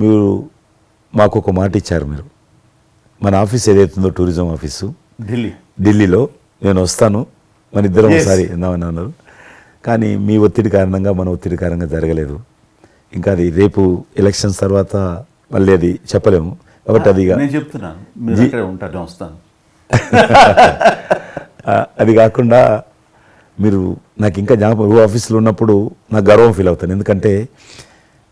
మీరు మాకు ఒక మాట ఇచ్చారు మీరు. మన ఆఫీస్ ఏదైతుందో టూరిజం ఆఫీసు. ఢిల్లీ. ఢిల్లీలో. నేను వస్తాను. మన ఇద్దరం. ఒకసారి ఎందామని అన్నారు. కానీ మీ ఒత్తిడి కారణంగా మన ఒత్తిడి కారణంగా జరగలేదు. ఇంకా అది రేపు ఎలక్షన్స్ తర్వాత మళ్ళీ అది చెప్పలేము. కాబట్టి అది నేను చెప్తున్నాను. వస్తాను. అది కాకుండా మీరు నాకు ఇంకా జ్ఞాపకం ఆఫీస్లో ఉన్నప్పుడు నాకు గర్వం ఫీల్ అవుతాను. ఎందుకంటే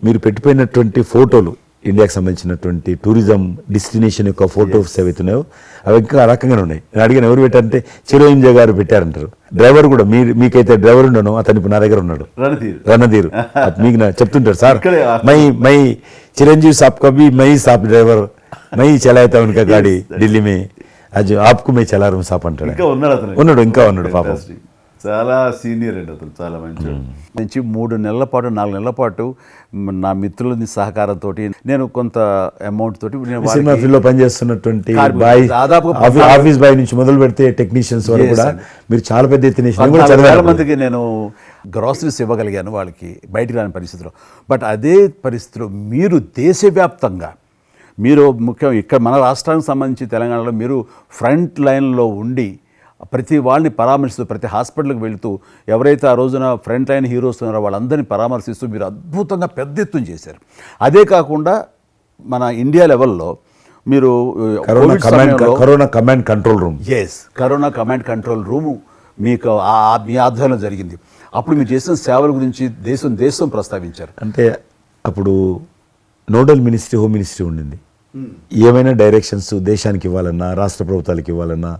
మీరు పెట్టిపోయినటువంటి ఫోటోలు ఇండియాకి సంబంధించినటువంటి టూరిజం డెస్టినేషన్ యొక్క ఫోటోస్ ఏవైతున్నాయో అవి ఇంకా రకంగానే ఉన్నాయి. నేను అడిగిన ఎవరు పెట్టారంటే చిరంజీవి గారు పెట్టారంటారు. డ్రైవర్ కూడా మీరు మీకైతే డ్రైవర్ ఉండను అతను ఇప్పుడు నా దగ్గర ఉన్నాడు. రణధీర్. మీకు చెప్తుంటారు సార్. మై మై చిరంజీవి సాప్ కవి మై సాప్ డ్రైవర్ మై చలాయితా గాడి ఢిల్లీ మే. అది ఆప్కు మే చలారం సాప్ అంటాడు. ఉన్నాడు ఇంకా ఉన్నాడు పాపం. చాలా సీనియర్ అండి అతను చాలా మంచి నుంచి మూడు నెలల పాటు నాలుగు నెలల పాటు నా మిత్రుల సహకారంతో నేను కొంత అమౌంట్ తోటి నేను సినిమా వారికి- ఫీల్డ్లో పనిచేస్తున్నటువంటి బాయ్ దాదాపుగా ఆఫీస్ బాయ్ నుంచి మొదలు పెడితే టెక్నీషియన్స్ వరకు కూడా. మీరు చాలా పెద్ద ఎత్తున చదివాను మందికి నేను గ్రాసరీస్ ఇవ్వగలిగాను వాళ్ళకి బయటికి రాని పరిస్థితిలో. బట్ అదే పరిస్థితిలో మీరు దేశవ్యాప్తంగా మీరు ముఖ్యం ఇక్కడ మన రాష్ట్రానికి సంబంధించి తెలంగాణలో మీరు ఫ్రంట్ లైన్లో ఉండి ప్రతి వాళ్ళని పరామర్శిస్తూ ప్రతి హాస్పిటల్కి వెళుతూ ఎవరైతే ఆ రోజున ఫ్రంట్ లైన్ హీరోస్ ఉన్నారో వాళ్ళందరినీ పరామర్శిస్తూ మీరు అద్భుతంగా పెద్ద ఎత్తున చేశారు. అదే కాకుండా మన ఇండియా లెవెల్లో మీరు కరోనా కమాండ్ సమయంలో- corona command control room. Yes corona command control room మీకు మీ ఆధ్వర్యంలో జరిగింది. అప్పుడు మీరు చేసిన సేవల గురించి దేశం దేశం ప్రస్తావించారు. అంటే అప్పుడు నోడల్ మినిస్ట్రీ హోమ్ మినిస్ట్రీ ఉండింది. ఏమైనా డైరెక్షన్స్ దేశానికి ఇవ్వాలన్నా రాష్ట్ర ప్రభుత్వాలకు ఇవ్వాలన్నా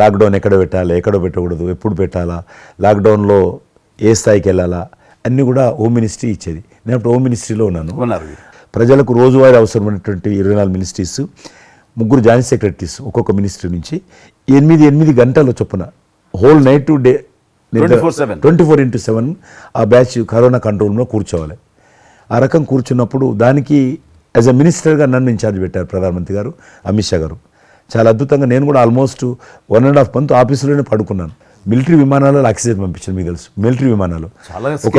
లాక్డౌన్ ఎక్కడ పెట్టాలి ఎక్కడ పెట్టకూడదు ఎప్పుడు పెట్టాలా లాక్డౌన్లో ఏ స్థాయికి వెళ్ళాలా అన్నీ కూడా హోమ్ మినిస్ట్రీ ఇచ్చేది. నేను అప్పుడు హోమ్ మినిస్ట్రీలో ఉన్నాను. ప్రజలకు రోజువారీ అవసరమైనటువంటి ఇరవై నాలుగు మినిస్ట్రీస్ ముగ్గురు జాయింట్ సెక్రటరీస్ ఒక్కొక్క మినిస్ట్రీ నుంచి ఎనిమిది ఎనిమిది గంటల చొప్పున whole night to day 24/7. Twenty four into seven ఆ బ్యాచ్ కరోనా కంట్రోల్లో కూర్చోవాలి. ఆ రకం కూర్చున్నప్పుడు దానికి యాజ్ అ మినిస్టర్గా నన్ను ఇన్ఛార్జ్ పెట్టారు ప్రధానమంత్రి గారు అమిత్ షా గారు. చాలా అద్భుతంగా నేను కూడా almost one and half month ఆఫీసులోనే పడుకున్నాను. మిలిటరీ విమానాలలో ఆక్సిజన్ పంపించాను మీకు తెలుసు. మిలిటరీ విమానాలు. ఒక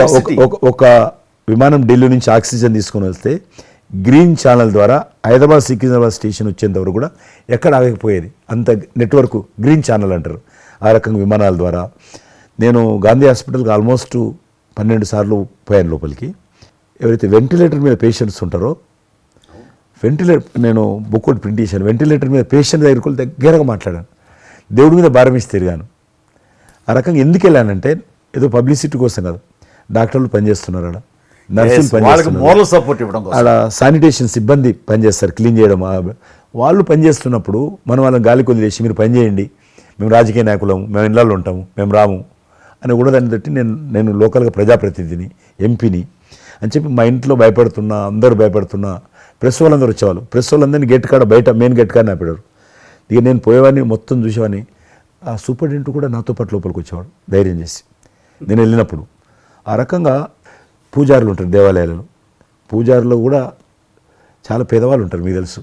ఒక- విమానం ఢిల్లీ నుంచి ఆక్సిజన్ తీసుకొని వస్తే గ్రీన్ ఛానల్ ద్వారా హైదరాబాద్ సికింద్రాబాద్ స్టేషన్ వచ్చేంత వరకు కూడా ఎక్కడ ఆగకపోయేది. అంత నెట్వర్క్ గ్రీన్ ఛానల్ అంటారు. ఆ రకంగా విమానాల ద్వారా నేను గాంధీ హాస్పిటల్కి ఆల్మోస్ట్ పన్నెండు సార్లు పోయాను లోపలికి. ఎవరైతే వెంటిలేటర్ మీద పేషెంట్స్ ఉంటారో వెంటిలేటర్ నేను బుక్ ఒకటి ప్రింట్ చేశాను. వెంటిలేటర్ మీద పేషెంట్ దగ్గరికి దగ్గరగా మాట్లాడాను. దేవుడి మీద భారం తిరిగాను. ఆ రకంగా ఎందుకు వెళ్ళానంటే ఏదో పబ్లిసిటీ కోసం కాదు. డాక్టర్లు పనిచేస్తున్నారు ఆడ నర్సులు పనిచేస్తున్నారు. సపోర్ట్ ఇవ్వడం ఆడ శానిటేషన్ సిబ్బంది పనిచేస్తారు క్లీన్ చేయడం. వాళ్ళు పనిచేస్తున్నప్పుడు మనం వాళ్ళని గాలికి వదిలేసి మీరు పని చేయండి. మేము రాజకీయ నాయకులము మేము ఇళ్ళల్లో ఉంటాము మేము రాము అని కూడా దాన్ని బట్టి నేను నేను లోకల్గా ప్రజాప్రతినిధిని ఎంపీని అని చెప్పి మా ఇంట్లో భయపడుతున్నా అందరూ భయపడుతున్నా ప్రెస్ వాళ్ళందరూ వచ్చేవాళ్ళు. ప్రెస్ వాళ్ళందరినీ గేట్ కాడ బయట మెయిన్ గేట్ కాడ ఆపాడారు ఇక నేను పోయేవాడిని మొత్తం చూసేవాడిని. ఆ సూపరింటెండెంట్ కూడా నాతో పాటు లోపలికి వచ్చేవాడు ధైర్యం చేసి. నేను వెళ్ళినప్పుడు ఆ రకంగా పూజారులు ఉంటారు దేవాలయాలలో. పూజారులు కూడా చాలా పేదవాళ్ళు ఉంటారు మీకు తెలుసు.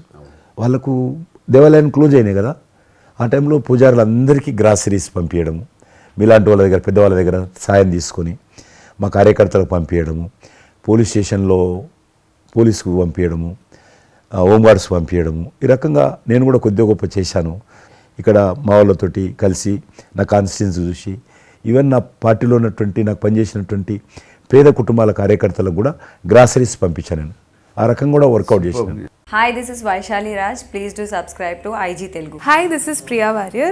వాళ్ళకు దేవాలయాన్ని క్లోజ్ అయినాయి కదా. ఆ టైంలో పూజారులు అందరికీ గ్రాసరీస్ పంపించడము మీలాంటి వాళ్ళ దగ్గర పెద్దవాళ్ళ దగ్గర సాయం తీసుకొని మా కార్యకర్తలకు పంపించడము పోలీస్ స్టేషన్లో పోలీసుకు పంపించడము హోంగార్డ్స్ పంపించడము ఈ రకంగా నేను కూడా కొద్దిగా గొప్ప చేశాను ఇక్కడ మా వాళ్ళతోటి కలిసి నా కాన్స్టిట్యున్సీ చూసి ఈవెన్ నా పార్టీలో ఉన్నటువంటి నాకు పనిచేసినటువంటి పేద కుటుంబాల కార్యకర్తలకు కూడా గ్రాసరీస్ పంపించాను నేను ఆ రకంగా కూడా వర్కౌట్ చేశాను Hi, this is Vaishali Raj. Please do subscribe to IG Telugu. Hi, this is Priya Warrior.